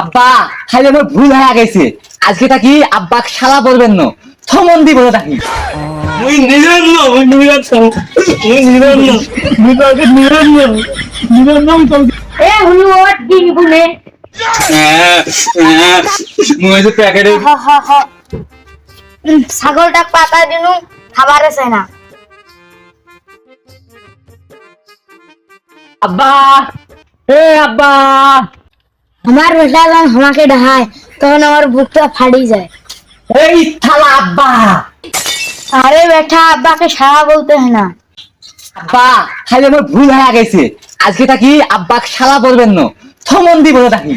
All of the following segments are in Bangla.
আব্বা খাইলে আমার ভুল হয়ে গেছে। আজকে থাকি আব্বা শালা বলবেন না। থমন্দি বলে থাকি। মুই নিজের না মুই নিজের না মুই নিজের না। মুই তোকে নিজের না। নিজের নাম তোকে এ হুলু ওট দিন গুনে মুই যে প্যাকেটে হ হ হ। উম, ছাগলটা পাতা দিনু খাবার আছে না আব্বা এ আব্বা। আমার বেটা যখন আমাকে ডাহায় তখন আমার বুকটা ফাড়ি যায়। এই থালা আব্বা! আরে বেটা আব্বাকে সারা বলতে হয় না। আব্বা খাইলে আমার ভুল হয়ে গেছে। আজকে থাকি আব্বা শালা বলবেন না। থমন্দি বলে থাকি।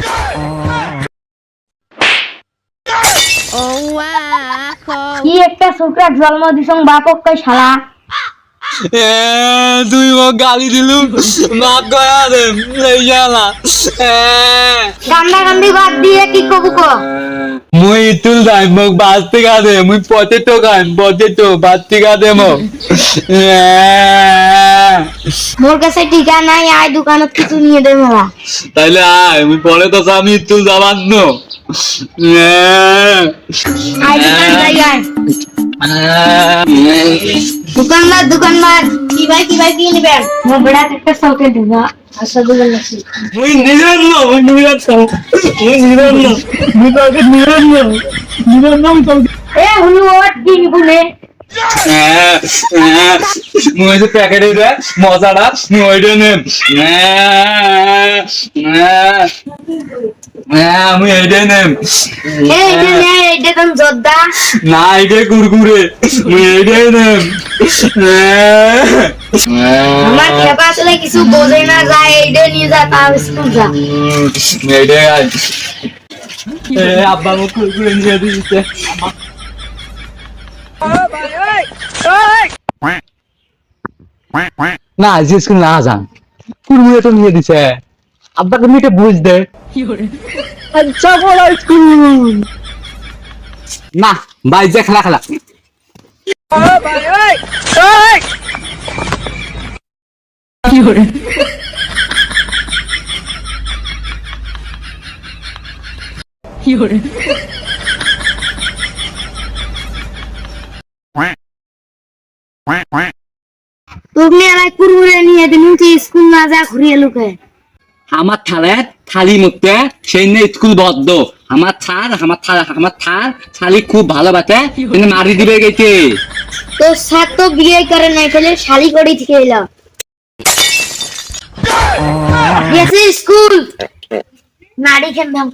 কি একটা ছোকরা জন্ম দিছং বাপক শালা। তুই মোক গালি দিলু মাফ করা দে এই জানা। কান্দা কান্দি বাদ দিয়ে কি কবু ক? মুই ইতুল যাই মোক বাঁচতে গাদে মুই পথে তো গান পথে তো বাঁচতে গাদে মোক মোর কাছে টিকা নাই আয় দোকানত কিছু নিয়ে দে মেলা তাইলে আয় মুই পরে তো আমি ইতুল যাবার নো। দোকানদার দোকানদার কি ভাই কি ভাই কি নিবেন মোর বেড়া একটা সৌকে দিবা আশা দোকান আছে মুই নিজের না মুই নিজের না মুই নিজের না মুই তোকে নিজের না নিজের নাম তোকে এ হুলু ওট দিন গুনে যে প্যাকেটে দে মজাটা ওইটা নেম মুই এইটাই নেম এই যে নে এই যে তুমি জোদ্দা না এইটাই কুরকুরে মুই এইটাই আসলে কিছু বোঝে না যায় এইটা নিয়ে যা তার স্কুল যা এইটাই এ আব্বা মুখ কুরকুরে নিয়ে দিয়েছে না আজ স্কুল না যান। কুরকুরে তো নিয়ে দিছে। আব্বাকে মিটে বুঝ দে। আচ্ছা বড় স্কুল। না, ভাই, যে খেলা খেলা। তুমি আর কুরকুরে নিয়ে দিন স্কুল না যা ঘুরিয়ে লুকে আমার থালে থালি মুখতে সেই নিয়ে স্কুল বদ্ধ। আমার থার আমার থার আমার থার থালি খুব ভালোবাসে কিন্তু মারি দিবে গেছে তোর সাথ তো বিয়ে করে নাই ফেলে শালি করি থেকে এলাম গেছে স্কুল। নারী খেলতাম